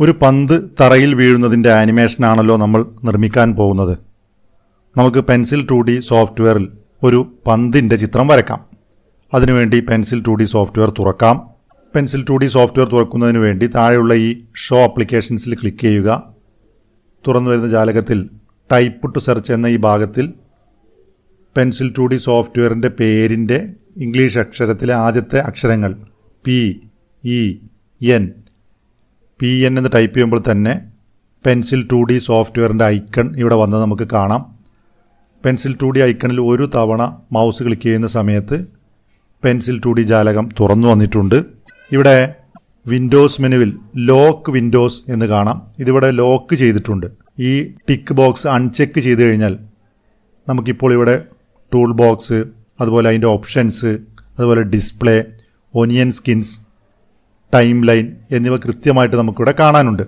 ഒരു പന്ത് തറയിൽ വീഴുന്നതിന്റെ ആനിമേഷനാണല്ലോ നമ്മൾ നിർമ്മിക്കാൻ പോകുന്നത്. നമുക്ക് പെൻസിൽ ടു ഡി സോഫ്റ്റ്വെയറിൽ ഒരു പന്തിന്റെ ചിത്രം വരക്കാം. അതിനുവേണ്ടി പെൻസിൽ ടു ഡി സോഫ്റ്റ്വെയർ തുറക്കാം. പെൻസിൽ ടു ഡി സോഫ്റ്റ്വെയർ തുറക്കുന്നതിന് വേണ്ടി താഴെയുള്ള ഈ ഷോ അപ്ലിക്കേഷൻസിൽ ക്ലിക്ക് ചെയ്യുക. തുറന്നു വരുന്ന ജാലകത്തിൽ ടൈപ്പ് ടു സെർച്ച് എന്ന ഈ ഭാഗത്തിൽ പെൻസിൽ ടു ഡി സോഫ്റ്റ്വെയറിന്റെ പേരിന്റെ ഇംഗ്ലീഷ് അക്ഷരത്തിലെ ആദ്യത്തെ അക്ഷരങ്ങൾ P E N P N എന്ന് ടൈപ്പ് ചെയ്യുമ്പോൾ തന്നെ പെൻസിൽ ടു ഡി സോഫ്റ്റ്വെയറിന്റെ ഐക്കൺ ഇവിടെ വന്നത് നമുക്ക് കാണാം. പെൻസിൽ ടു ഡി ഐക്കണിൽ ഒരു തവണ മൗസ് ക്ലിക്ക് ചെയ്യുന്ന സമയത്ത് പെൻസിൽ ടു ഡി ജാലകം തുറന്നു വന്നിട്ടുണ്ട്. ഇവിടെ വിൻഡോസ് മെനുവിൽ ലോക്ക് വിൻഡോസ് എന്ന് കാണാം. ഇതിവിടെ ലോക്ക് ചെയ്തിട്ടുണ്ട്. ഈ ടിക്ക് ബോക്സ് അൺചെക്ക് ചെയ്ത് കഴിഞ്ഞാൽ നമുക്കിപ്പോൾ ഇവിടെ ടൂൾ ബോക്സ് അതുപോലെ അതിന്റെ ഓപ്ഷൻസ് അതുപോലെ display onion skins timeline എന്നിവ കൃത്യമായിട്ട് നമുക്കിവിടെ കാണാനുണ്ട്.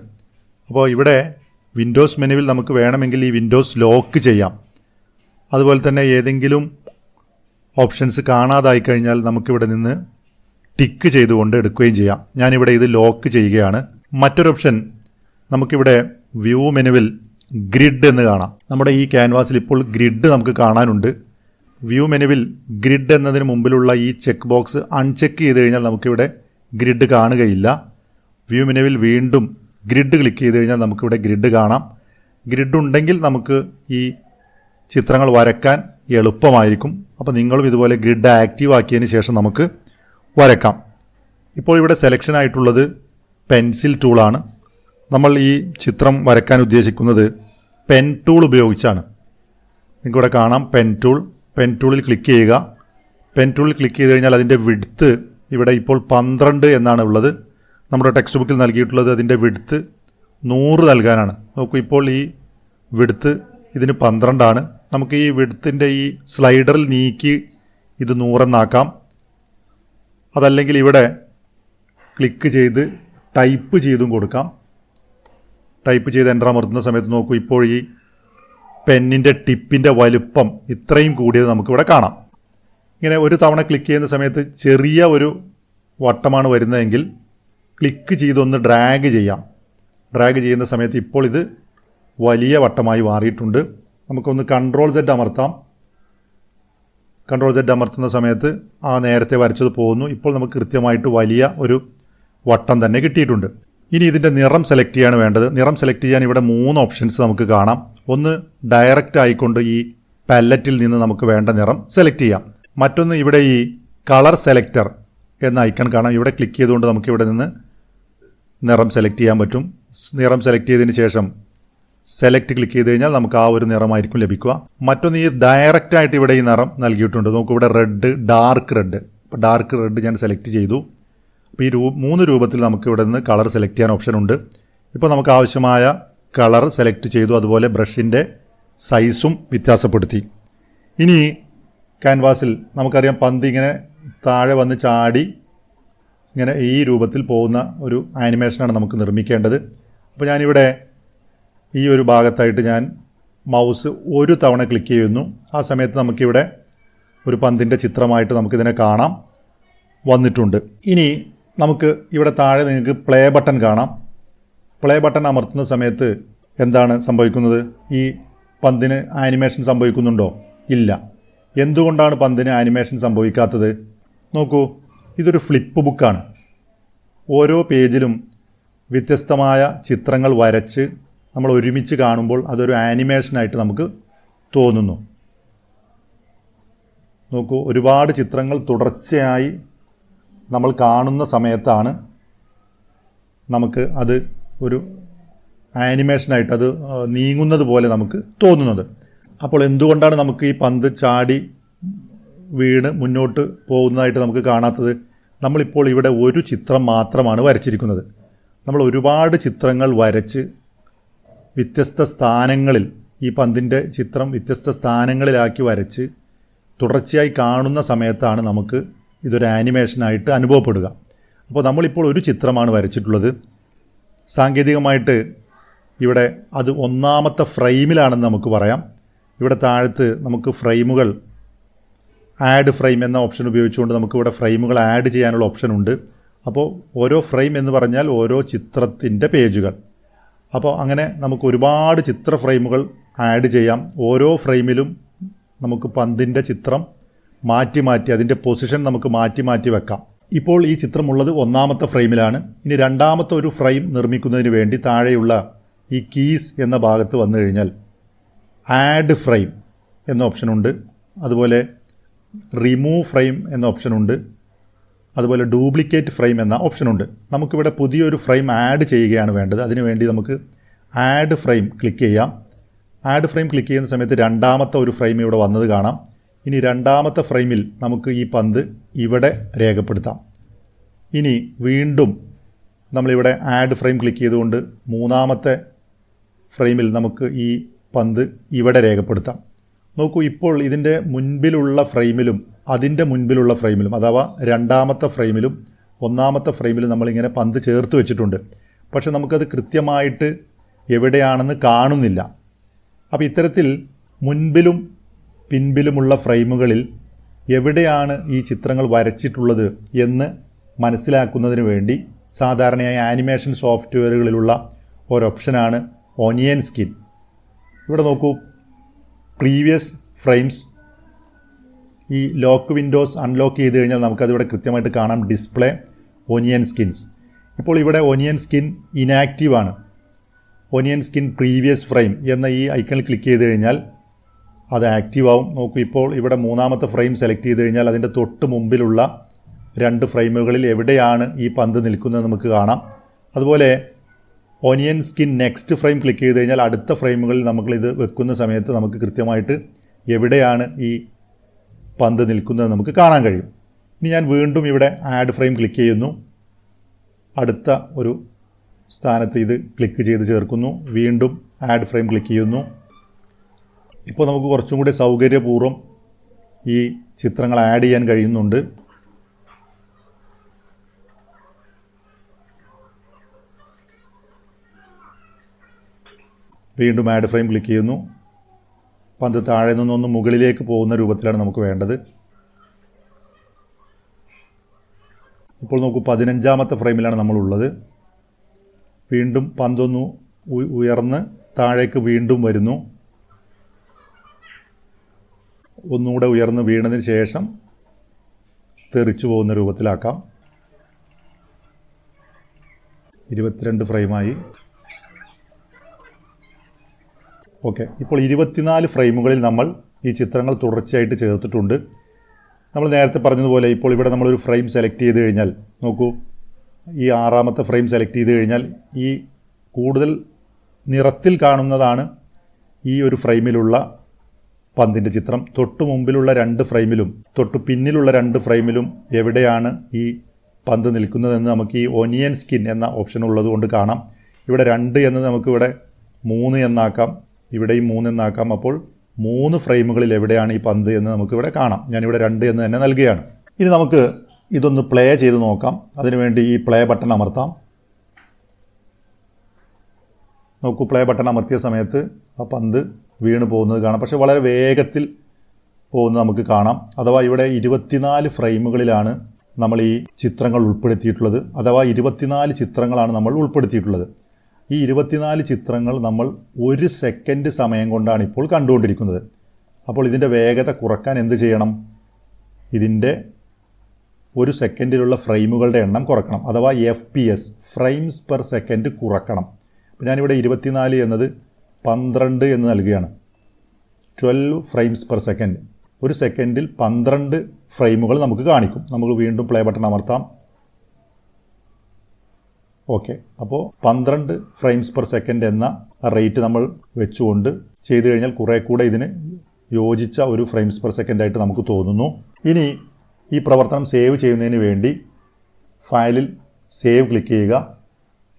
അപ്പോൾ ഇവിടെ വിൻഡോസ് മെനുവിൽ നമുക്ക് വേണമെങ്കിൽ ഈ വിൻഡോസ് ലോക്ക് ചെയ്യാം. അതുപോലെ തന്നെ ഏതെങ്കിലും ഓപ്ഷൻസ് കാണാതായി കഴിഞ്ഞാൽ നമുക്കിവിടെ നിന്ന് ടിക്ക് ചെയ്തുകൊണ്ട് എടുക്കുകയും ചെയ്യാം. ഞാനിവിടെ ഇത് ലോക്ക് ചെയ്യുകയാണ്. മറ്റൊരു ഓപ്ഷൻ നമുക്കിവിടെ വ്യൂ മെനുവിൽ ഗ്രിഡ് എന്ന് കാണാം. നമ്മുടെ ഈ ക്യാൻവാസിൽ ഇപ്പോൾ ഗ്രിഡ് നമുക്ക് കാണാനുണ്ട്. വ്യൂ മെനുവിൽ ഗ്രിഡ് എന്നതിന് മുമ്പിലുള്ള ഈ ചെക്ക് ബോക്സ് അൺചെക്ക് ചെയ്ത് കഴിഞ്ഞാൽ നമുക്കിവിടെ ഗ്രിഡ് കാണുകയില്ല. വ്യൂ മെനുവിൽ വീണ്ടും ഗ്രിഡ് ക്ലിക്ക് ചെയ്ത് കഴിഞ്ഞാൽ നമുക്കിവിടെ ഗ്രിഡ് കാണാം. ഗ്രിഡ് ഉണ്ടെങ്കിൽ നമുക്ക് ഈ ചിത്രങ്ങൾ വരക്കാൻ എളുപ്പമായിരിക്കും. അപ്പോൾ നിങ്ങളും ഇതുപോലെ ഗ്രിഡ് ആക്റ്റീവ് ആക്കിയതിന് ശേഷം നമുക്ക് വരക്കാം. ഇപ്പോൾ ഇവിടെ സെലക്ഷൻ ആയിട്ടുള്ളത് പെൻസിൽ ടൂളാണ് നമ്മൾ ഈ ചിത്രം വരക്കാൻ ഉദ്ദേശിക്കുന്നത് പെൻ ടൂൾ ഉപയോഗിച്ചാണ്. നിങ്ങൾക്കിവിടെ കാണാം പെൻ ടൂൾ പെൻ ടൂളിൽ ക്ലിക്ക് ചെയ്യുക. പെൻ ടൂളിൽ ക്ലിക്ക് ചെയ്ത് കഴിഞ്ഞാൽ അതിന്റെ വിഡ്ത്ത് ഇവിടെ ഇപ്പോൾ പന്ത്രണ്ട് എന്നാണ് ഉള്ളത്. നമ്മുടെ ടെക്സ്റ്റ് ബുക്കിൽ നൽകിയിട്ടുള്ളത് അതിന്റെ വിടുത്ത് നൂറ് നൽകാനാണ്. നോക്കൂ ഇപ്പോൾ ഈ വിടുത്ത് ഇതിന് പന്ത്രണ്ടാണ്. നമുക്ക് ഈ വിടുത്തിന്റെ ഈ സ്ലൈഡറിൽ നീക്കി ഇത് നൂറെന്നാക്കാം അതല്ലെങ്കിൽ ഇവിടെ ക്ലിക്ക് ചെയ്ത് ടൈപ്പ് ചെയ്തും കൊടുക്കാം. ടൈപ്പ് ചെയ്ത് എന്റർ അമർത്തുന്ന സമയത്ത് നോക്കൂ ഇപ്പോൾ ഈ പെന്നിന്റെ ടിപ്പിന്റെ വലുപ്പം ഇത്രയും കൂടിയത് നമുക്കിവിടെ കാണാം. ഇങ്ങനെ ഒരു തവണ ക്ലിക്ക് ചെയ്യുന്ന സമയത്ത് ചെറിയ ഒരു വട്ടമാണ് വരുന്നതെങ്കിൽ ക്ലിക്ക് ചെയ്തൊന്ന് ഡ്രാഗ് ചെയ്യാം. ഡ്രാഗ് ചെയ്യുന്ന സമയത്ത് ഇപ്പോൾ ഇത് വലിയ വട്ടമായി മാറിയിട്ടുണ്ട്. നമുക്കൊന്ന് കൺട്രോൾ സെറ്റ് അമർത്താം. കൺട്രോൾ സെറ്റ് അമർത്തുന്ന സമയത്ത് ആ നേരത്തെ വരച്ചത് പോകുന്നു. ഇപ്പോൾ നമുക്ക് കൃത്യമായിട്ട് വലിയ ഒരു വട്ടം തന്നെ കിട്ടിയിട്ടുണ്ട്. ഇനി ഇതിന്റെ നിറം സെലക്ട് ചെയ്യാണ് വേണ്ടത്. നിറം സെലക്ട് ചെയ്യാൻ ഇവിടെ മൂന്ന് ഓപ്ഷൻസ് നമുക്ക് കാണാം. ഒന്ന് ഡയറക്റ്റ് ആയിക്കൊണ്ട് ഈ പാലറ്റിൽ നിന്ന് നമുക്ക് വേണ്ട നിറം സെലക്ട് ചെയ്യാം. മറ്റൊന്ന് ഇവിടെ ഈ കളർ സെലക്ടർ എന്ന ഐക്കൺ കാണാം. ഇവിടെ ക്ലിക്ക് ചെയ്തുകൊണ്ട് നമുക്ക് ഇവിടെ നിന്ന് നിറം സെലക്ട് ചെയ്യാൻ പറ്റും. നിറം സെലക്ട് ചെയ്തതിന് ശേഷം സെലക്ട് ക്ലിക്ക് ചെയ്ത് കഴിഞ്ഞാൽ നമുക്ക് ആ ഒരു നിറമായിരിക്കും ലഭിക്കുക. മറ്റൊന്ന് ഈ ഡയറക്റ്റ് ആയിട്ട് ഇവിടെ ഈ നിറം നൽകിയിട്ടുണ്ട്. നമുക്ക് ഇവിടെ റെഡ് ഡാർക്ക് റെഡ്. ഇപ്പോൾ ഡാർക്ക് റെഡ് ഞാൻ സെലക്ട് ചെയ്തു. അപ്പോൾ ഈ രൂ മൂന്ന് രൂപത്തിൽ നമുക്ക് ഇവിടെ നിന്ന് കളർ സെലക്ട് ചെയ്യാൻ ഓപ്ഷൻ ഉണ്ട്. ഇപ്പോൾ നമുക്ക് ആവശ്യമായ കളർ സെലക്ട് ചെയ്തു. അതുപോലെ ബ്രഷിന്റെ സൈസും വ്യത്യാസപ്പെടുത്തി. ഇനി ക്യാൻവാസിൽ നമുക്കറിയാം പന്ത് ഇങ്ങനെ താഴെ വന്ന് ചാടി ഇങ്ങനെ ഈ രൂപത്തിൽ പോകുന്ന ഒരു ആനിമേഷനാണ് നമുക്ക് നിർമ്മിക്കേണ്ടത്. അപ്പോൾ ഞാനിവിടെ ഈ ഒരു ഭാഗത്തായിട്ട് ഞാൻ മൗസ് ഒരു തവണ ക്ലിക്ക് ചെയ്യുന്നു. ആ സമയത്ത് നമുക്കിവിടെ ഒരു പന്തിന്റെ ചിത്രമായിട്ട് നമുക്കിതിനെ കാണാം. വന്നിട്ടുണ്ട്. ഇനി നമുക്ക് ഇവിടെ താഴെ നിങ്ങൾക്ക് പ്ലേ ബട്ടൺ കാണാം. പ്ലേ ബട്ടൺ അമർത്തുന്ന സമയത്ത് എന്താണ് സംഭവിക്കുന്നത്? ഈ പന്തിന് ആനിമേഷൻ സംഭവിക്കുന്നുണ്ടോ? ഇല്ല. എന്തുകൊണ്ടാണ് പന്തിന് ആനിമേഷൻ സംഭവിക്കാത്തത്? നോക്കൂ ഇതൊരു ഫ്ലിപ്പ് ബുക്കാണ്. ഓരോ പേജിലും വ്യത്യസ്തമായ ചിത്രങ്ങൾ വരച്ച് നമ്മൾ ഒരുമിച്ച് കാണുമ്പോൾ അതൊരു ആനിമേഷനായിട്ട് നമുക്ക് തോന്നുന്നു. നോക്കൂ ഒരുപാട് ചിത്രങ്ങൾ തുടർച്ചയായി നമ്മൾ കാണുന്ന സമയത്താണ് നമുക്ക് അത് ഒരു ആനിമേഷനായിട്ട് അത് നീങ്ങുന്നത് പോലെ നമുക്ക് തോന്നുന്നത്. അപ്പോൾ എന്തുകൊണ്ടാണ് നമുക്ക് ഈ പന്ത് ചാടി വീണ് മുന്നോട്ട് പോകുന്നതായിട്ട് നമുക്ക് കാണാത്തത് നമ്മളിപ്പോൾ ഇവിടെ ഒരു ചിത്രം മാത്രമാണ് വരച്ചിരിക്കുന്നത്. നമ്മൾ ഒരുപാട് ചിത്രങ്ങൾ വരച്ച് വ്യത്യസ്ത സ്ഥാനങ്ങളിൽ ഈ പന്തിന്റെ ചിത്രം വ്യത്യസ്ത സ്ഥാനങ്ങളിലാക്കി വരച്ച് തുടർച്ചയായി കാണുന്ന സമയത്താണ് നമുക്ക് ഇതൊരു ആനിമേഷനായിട്ട് അനുഭവപ്പെടുക. അപ്പോൾ നമ്മളിപ്പോൾ ഒരു ചിത്രമാണ് വരച്ചിട്ടുള്ളത്. സാങ്കേതികമായിട്ട് ഇവിടെ അത് ഒന്നാമത്തെ ഫ്രെയിമിലാണെന്ന് നമുക്ക് പറയാം. ഇവിടെ താഴത്ത് നമുക്ക് ഫ്രെയിമുകൾ ആഡ് ഫ്രെയിം എന്ന ഓപ്ഷൻ ഉപയോഗിച്ചുകൊണ്ട് നമുക്കിവിടെ ഫ്രെയിമുകൾ ആഡ് ചെയ്യാനുള്ള ഓപ്ഷൻ ഉണ്ട്. അപ്പോൾ ഓരോ ഫ്രെയിം എന്ന് പറഞ്ഞാൽ ഓരോ ചിത്രത്തിന്റെ പേജുകൾ. അപ്പോൾ അങ്ങനെ നമുക്ക് ഒരുപാട് ചിത്ര ഫ്രെയിമുകൾ ആഡ് ചെയ്യാം. ഓരോ ഫ്രെയിമിലും നമുക്ക് പന്തിന്റെ ചിത്രം മാറ്റി മാറ്റി അതിന്റെ പൊസിഷൻ നമുക്ക് മാറ്റി മാറ്റി വെക്കാം. ഇപ്പോൾ ഈ ചിത്രമുള്ളത് ഒന്നാമത്തെ ഫ്രെയിമിലാണ് ഇനി രണ്ടാമത്തെ ഒരു ഫ്രെയിം നിർമ്മിക്കുന്നതിന് വേണ്ടി താഴെയുള്ള ഈ കീസ് എന്ന ഭാഗത്ത് വന്നു കഴിഞ്ഞാൽ ആഡ് ഫ്രെയിം എന്ന ഓപ്ഷനുണ്ട് അതുപോലെ റിമൂവ് ഫ്രെയിം എന്ന ഓപ്ഷനുണ്ട് അതുപോലെ ഡ്യൂപ്ലിക്കേറ്റ് ഫ്രെയിം എന്ന ഓപ്ഷനുണ്ട് നമുക്കിവിടെ പുതിയൊരു ഫ്രെയിം ആഡ് ചെയ്യുകയാണ് വേണ്ടത്. അതിനുവേണ്ടി നമുക്ക് ആഡ് ഫ്രെയിം ക്ലിക്ക് ചെയ്യാം. ആഡ് ഫ്രെയിം ക്ലിക്ക് ചെയ്യുന്ന സമയത്ത് രണ്ടാമത്തെ ഒരു ഫ്രെയിം ഇവിടെ വന്നത് കാണാം. ഇനി രണ്ടാമത്തെ ഫ്രെയിമിൽ നമുക്ക് ഈ പന്ത് ഇവിടെ രേഖപ്പെടുത്താം. ഇനി വീണ്ടും നമ്മളിവിടെ ആഡ് ഫ്രെയിം ക്ലിക്ക് ചെയ്തുകൊണ്ട് മൂന്നാമത്തെ ഫ്രെയിമിൽ നമുക്ക് ഈ പന്ത് ഇവിടെ രേഖപ്പെടുത്താം. നോക്കൂ ഇപ്പോൾ ഇതിന്റെ മുൻപിലുള്ള ഫ്രെയിമിലും അതിന്റെ മുൻപിലുള്ള ഫ്രെയിമിലും അഥവാ രണ്ടാമത്തെ ഫ്രെയിമിലും ഒന്നാമത്തെ ഫ്രെയിമിലും നമ്മളിങ്ങനെ പന്ത് ചേർത്ത് വെച്ചിട്ടുണ്ട്. പക്ഷെ നമുക്കത് കൃത്യമായിട്ട് എവിടെയാണെന്ന് കാണുന്നില്ല. അപ്പോൾ ഇത്തരത്തിൽ മുൻപിലും പിൻപിലുമുള്ള ഫ്രെയിമുകളിൽ എവിടെയാണ് ഈ ചിത്രങ്ങൾ വരച്ചിട്ടുള്ളത് എന്ന് മനസ്സിലാക്കുന്നതിന് വേണ്ടി സാധാരണയായി ആനിമേഷൻ സോഫ്റ്റ്വെയറുകളിലുള്ള ഒരു ഓപ്ഷനാണ് ഓനിയൻ സ്കിൻ. ഇവിടെ നോക്കൂ പ്രീവിയസ് ഫ്രെയിംസ് ഈ ലോക്ക് വിൻഡോസ് അൺലോക്ക് ചെയ്ത് കഴിഞ്ഞാൽ നമുക്കതിവിടെ കൃത്യമായിട്ട് കാണാം ഡിസ്പ്ലേ ഒനിയൻ സ്കിൻസ് ഇപ്പോൾ ഇവിടെ ഒനിയൻ സ്കിൻ ഇനാക്റ്റീവ് ആണ്. ഒനിയൻ സ്കിൻ പ്രീവിയസ് ഫ്രെയിം എന്ന ഈ ഐക്കണിൽ ക്ലിക്ക് ചെയ്ത് കഴിഞ്ഞാൽ അത് ആക്റ്റീവ് ആവും. നോക്കൂ ഇപ്പോൾ ഇവിടെ മൂന്നാമത്തെ ഫ്രെയിം സെലക്ട് ചെയ്ത് കഴിഞ്ഞാൽ അതിന്റെ തൊട്ട് മുമ്പിലുള്ള രണ്ട് ഫ്രെയിമുകളിൽ എവിടെയാണ് ഈ പന്ത് നിൽക്കുന്നത് നമുക്ക് കാണാം. അതുപോലെ onion skin next frame click ചെയ്ത് കഴിഞ്ഞാൽ അടുത്ത ഫ്രെയിമുകളിൽ നമുക്കിത് വെക്കുന്ന സമയത്ത് നമുക്ക് കൃത്യമായിട്ട് എവിടെയാണ് ഈ പന്ത് നിൽക്കുന്നത് നമുക്ക് കാണാൻ കഴിയും. ഇനി ഞാൻ വീണ്ടും ഇവിടെ ആഡ് ഫ്രെയിം ക്ലിക്ക് ചെയ്യുന്നു. അടുത്ത ഒരു സ്ഥാനത്ത് ഇത് ക്ലിക്ക് ചെയ്ത് ചേർക്കുന്നു. വീണ്ടും ആഡ് ഫ്രെയിം ക്ലിക്ക് ചെയ്യുന്നു. ഇപ്പോൾ നമുക്ക് കുറച്ചും കൂടി സൗകര്യപൂർവം ഈ ചിത്രങ്ങൾ ആഡ് ചെയ്യാൻ കഴിയുന്നുണ്ട്. വീണ്ടും ആഡ് ഫ്രെയിം ക്ലിക്ക് ചെയ്യുന്നു. പന്ത് താഴെ നിന്നൊന്ന് മുകളിലേക്ക് പോകുന്ന രൂപത്തിലാണ് നമുക്ക് വേണ്ടത്. ഇപ്പോൾ നോക്കൂ പതിനഞ്ചാമത്തെ ഫ്രെയിമിലാണ് നമ്മളുള്ളത്. വീണ്ടും പന്തൊന്ന് ഉയർന്ന് താഴേക്ക് വീണ്ടും വരുന്നു. ഒന്നുകൂടെ ഉയർന്ന് വീണതിന് ശേഷം തെറിച്ചു പോകുന്ന രൂപത്തിലാക്കാം. ഇരുപത്തിരണ്ട് ഫ്രെയിമായി ഓക്കെ. ഇപ്പോൾ ഇരുപത്തിനാല് ഫ്രെയിമുകളിൽ നമ്മൾ ഈ ചിത്രങ്ങൾ തുടർച്ചയായിട്ട് ചേർത്തിട്ടുണ്ട്. നമ്മൾ നേരത്തെ പറഞ്ഞതുപോലെ ഇപ്പോൾ ഇവിടെ നമ്മളൊരു ഫ്രെയിം സെലക്ട് ചെയ്ത് കഴിഞ്ഞാൽ നോക്കൂ ഈ ആറാമത്തെ ഫ്രെയിം സെലക്ട് ചെയ്ത് കഴിഞ്ഞാൽ ഈ കൂടുതൽ നിറത്തിൽ കാണുന്നതാണ് ഈ ഒരു ഫ്രെയിമിലുള്ള പന്തിന്റെ ചിത്രം. തൊട്ട് മുമ്പിലുള്ള രണ്ട് ഫ്രെയിമിലും തൊട്ട് പിന്നിലുള്ള രണ്ട് ഫ്രെയിമിലും എവിടെയാണ് ഈ പന്ത് നിൽക്കുന്നതെന്ന് നമുക്ക് ഈ ഒനിയൻ സ്കിൻ എന്ന ഓപ്ഷൻ ഉള്ളതുകൊണ്ട് കാണാം. ഇവിടെ രണ്ട് എന്ന് നമുക്കിവിടെ മൂന്ന് എന്നാക്കാം. ഇവിടെയും മൂന്ന് എന്നാക്കാം അപ്പോൾ മൂന്ന് ഫ്രെയിമുകളിൽ എവിടെയാണ് ഈ പന്ത് എന്ന് നമുക്കിവിടെ കാണാം. ഞാനിവിടെ രണ്ട് എന്ന് തന്നെ നൽകുകയാണ്. ഇനി നമുക്ക് ഇതൊന്ന് പ്ലേ ചെയ്ത് നോക്കാം. അതിനുവേണ്ടി ഈ പ്ലേ ബട്ടൺ അമർത്താം. നോക്കൂ പ്ലേ ബട്ടൺ അമർത്തിയ സമയത്ത് ആ പന്ത് വീണ് പോകുന്നത് കാണാം. പക്ഷേ വളരെ വേഗത്തിൽ പോകുന്നത് നമുക്ക് കാണാം. അഥവാ ഇവിടെ ഇരുപത്തിനാല് ഫ്രെയിമുകളിലാണ് നമ്മൾ ഈ ചിത്രങ്ങൾ ഉൾപ്പെടുത്തിയിട്ടുള്ളത്. അഥവാ ഇരുപത്തിനാല് ചിത്രങ്ങളാണ് നമ്മൾ ഉൾപ്പെടുത്തിയിട്ടുള്ളത്. ഈ ഇരുപത്തിനാല് ചിത്രങ്ങൾ നമ്മൾ ഒരു സെക്കൻഡ് സമയം കൊണ്ടാണ് ഇപ്പോൾ കണ്ടുകൊണ്ടിരിക്കുന്നത്. അപ്പോൾ ഇതിന്റെ വേഗത കുറയ്ക്കാൻ എന്ത് ചെയ്യണം? ഇതിന്റെ ഒരു സെക്കൻഡിലുള്ള ഫ്രെയിമുകളുടെ എണ്ണം കുറക്കണം. അഥവാ F P S frames per second കുറക്കണം. അപ്പോൾ ഞാനിവിടെ ഇരുപത്തിനാല് എന്നത് പന്ത്രണ്ട് എന്ന് നൽകുകയാണ്. ട്വൽവ് ഫ്രെയിംസ് പെർ സെക്കൻഡ് ഒരു സെക്കൻഡിൽ പന്ത്രണ്ട് ഫ്രെയിമുകൾ നമുക്ക് കാണിക്കും. നമുക്ക് വീണ്ടും പ്ലേ ബട്ടൺ അമർത്താം. ഓക്കെ അപ്പോൾ പന്ത്രണ്ട് ഫ്രെയിംസ് പെർ സെക്കൻഡ് എന്ന റേറ്റ് നമ്മൾ വെച്ചുകൊണ്ട് ചെയ്തു കഴിഞ്ഞാൽ കുറേ കൂടെ ഇതിന് യോജിച്ച ഒരു ഫ്രെയിംസ് പെർ സെക്കൻഡ് ആയിട്ട് നമുക്ക് തോന്നുന്നു. ഇനി ഈ പ്രവർത്തനം സേവ് ചെയ്യുന്നതിന് വേണ്ടി ഫയലിൽ സേവ് ക്ലിക്ക് ചെയ്യുക.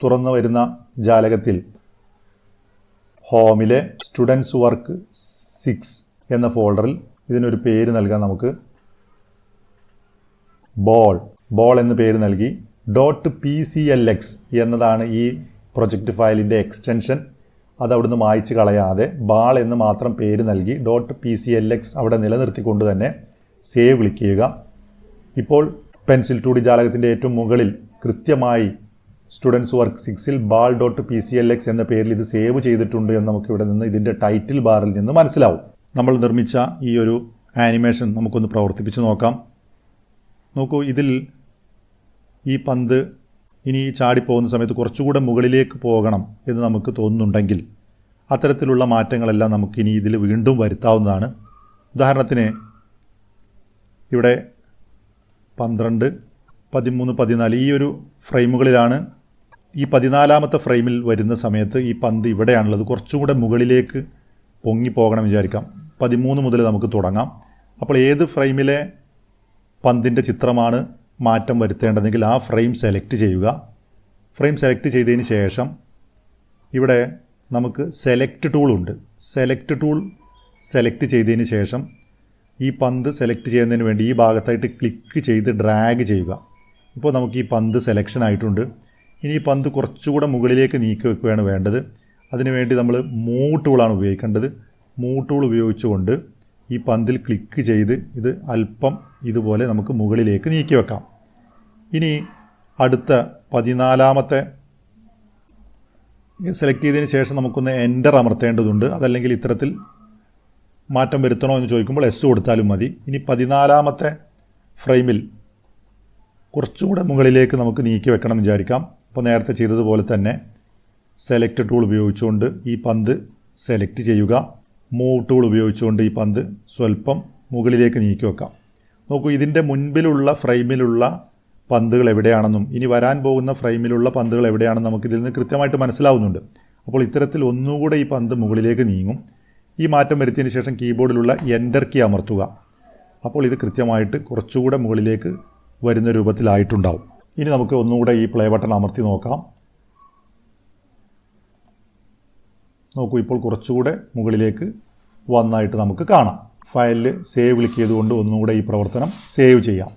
തുറന്നു വരുന്ന ജാലകത്തിൽ ഹോമിലെ സ്റ്റുഡൻസ് വർക്ക് സിക്സ് എന്ന ഫോൾഡറിൽ ഇതിനൊരു പേര് നൽകാം നമുക്ക് ബോൾ ബോൾ എന്ന് പേര് നൽകി. Dot P C L X എന്നതാണ് ഈ പ്രൊജക്റ്റ് ഫയലിന്റെ എക്സ്റ്റൻഷൻ അത് അവിടുന്ന് മായ്ച്ച് കളയാതെ ബാൾ എന്ന് മാത്രം പേര് നൽകി dot P C L X അവിടെ നിലനിർത്തിക്കൊണ്ട് തന്നെ സേവ് ക്ലിക്ക് ചെയ്യുക ഇപ്പോൾ പെൻസിൽ ടു ഡി ജാലകത്തിന്റെ ഏറ്റവും മുകളിൽ കൃത്യമായി സ്റ്റുഡൻസ് വർക്ക് സിക്സിൽ ball dot P C L X എന്ന പേരിൽ ഇത് സേവ് ചെയ്തിട്ടുണ്ട് എന്ന് നമുക്ക് ഇവിടെ നിന്ന് ഇതിന്റെ ടൈറ്റിൽ ബാറിൽ നിന്ന് മനസ്സിലാവും. നമ്മൾ നിർമ്മിച്ച ഈ ഒരു ആനിമേഷൻ നമുക്കൊന്ന് പ്രവർത്തിപ്പിച്ച് നോക്കാം. നോക്കൂ ഇതിൽ ഈ പന്ത് ഇനി ചാടിപ്പോകുന്ന സമയത്ത് കുറച്ചുകൂടെ മുകളിലേക്ക് പോകണം എന്ന് നമുക്ക് തോന്നുന്നുണ്ടെങ്കിൽ അത്തരത്തിലുള്ള മാറ്റങ്ങളെല്ലാം നമുക്കിനി ഇതിൽ വീണ്ടും വരുത്താവുന്നതാണ്. ഉദാഹരണത്തിന് ഇവിടെ പന്ത്രണ്ട് പതിമൂന്ന് പതിനാല് ഈ ഒരു ഫ്രെയിമുകളിലാണ് ഈ പതിനാലാമത്തെ ഫ്രെയിമിൽ വരുന്ന സമയത്ത് ഈ പന്ത് ഇവിടെയാണുള്ളത്. കുറച്ചും കൂടെ മുകളിലേക്ക് പൊങ്ങിപ്പോകണം വിചാരിക്കാം. പതിമൂന്ന് മുതൽ നമുക്ക് തുടങ്ങാം. അപ്പോൾ ഏത് ഫ്രെയിമിലെ പന്തിന്റെ ചിത്രമാണ് മാറ്റം വരുത്തേണ്ടതെങ്കിൽ ആ ഫ്രെയിം സെലക്ട് ചെയ്യുക. ഫ്രെയിം സെലക്ട് ചെയ്തതിന് ശേഷം ഇവിടെ നമുക്ക് സെലക്ട് ടൂൾ ഉണ്ട്. സെലക്ട് ടൂൾ സെലക്ട് ചെയ്തതിന് ശേഷം ഈ പന്ത് സെലക്ട് ചെയ്യുന്നതിന് വേണ്ടി ഈ ഭാഗത്തായിട്ട് ക്ലിക്ക് ചെയ്ത് ഡ്രാഗ് ചെയ്യുക. ഇപ്പോൾ നമുക്ക് ഈ പന്ത് സെലക്ഷൻ ആയിട്ടുണ്ട്. ഇനി ഈ പന്ത് കുറച്ചുകൂടെ മുകളിലേക്ക് നീക്കി വെക്കുകയാണ് വേണ്ടത്. അതിനുവേണ്ടി നമ്മൾ മൂ ടൂളാണ് ഉപയോഗിക്കേണ്ടത്. മൂ ടൂൾ ഉപയോഗിച്ചുകൊണ്ട് ഈ പന്തിൽ ക്ലിക്ക് ചെയ്ത് ഇത് അല്പം ഇതുപോലെ നമുക്ക് മുകളിലേക്ക് നീക്കി വെക്കാം. ഇനി അടുത്ത പതിനാലാമത്തെ സെലക്ട് ചെയ്തതിന് ശേഷം നമുക്കൊന്ന് എന്റർ അമർത്തേണ്ടതുണ്ട്. അതല്ലെങ്കിൽ ഇത്തരത്തിൽ മാറ്റം വരുത്തണോ എന്ന് ചോദിക്കുമ്പോൾ എസ് കൊടുത്താലും മതി. ഇനി പതിനാലാമത്തെ ഫ്രെയിമിൽ കുറച്ചുകൂടെ മുകളിലേക്ക് നമുക്ക് നീക്കി വെക്കണം വിചാരിക്കാം. അപ്പോൾ നേരത്തെ ചെയ്തതുപോലെ തന്നെ സെലക്ട് ടൂൾ ഉപയോഗിച്ചുകൊണ്ട് ഈ പന്ത് സെലക്ട് ചെയ്യുക. മൂവ് ടൂൾ ഉപയോഗിച്ചുകൊണ്ട് ഈ പന്ത് സ്വല്പം മുകളിലേക്ക് നീക്കി വെക്കാം. നോക്കൂ ഇതിന്റെ മുൻപിലുള്ള ഫ്രെയിമിലുള്ള പന്തുകൾ എവിടെയാണെന്നും ഇനി വരാൻ പോകുന്ന ഫ്രെയിമിലുള്ള പന്തുകൾ എവിടെയാണെന്നും നമുക്ക് ഇതിൽ നിന്ന് കൃത്യമായിട്ട് മനസ്സിലാവുന്നുണ്ട്. അപ്പോൾ ഇത്തരത്തിൽ ഒന്നുകൂടെ ഈ പന്ത് മുകളിലേക്ക് നീങ്ങും. ഈ മാറ്റം വരുത്തിയതിന് ശേഷം കീബോർഡിലുള്ള എന്റർ കീ അമർത്തുക. അപ്പോൾ ഇത് കൃത്യമായിട്ട് കുറച്ചുകൂടെ മുകളിലേക്ക് വരുന്ന രൂപത്തിലായിട്ടുണ്ടാവും. ഇനി നമുക്ക് ഒന്നുകൂടെ ഈ പ്ലേ ബട്ടൺ അമർത്തി നോക്കാം. നോക്കൂ ഇപ്പോൾ കുറച്ചുകൂടെ മുകളിലേക്ക് വന്നായിട്ട് നമുക്ക് കാണാം. ഫയലിൽ സേവ് ക്ലിക്ക് ചെയ്തുകൊണ്ട് ഒന്നുകൂടെ ഈ പ്രവർത്തനം സേവ് ചെയ്യാം.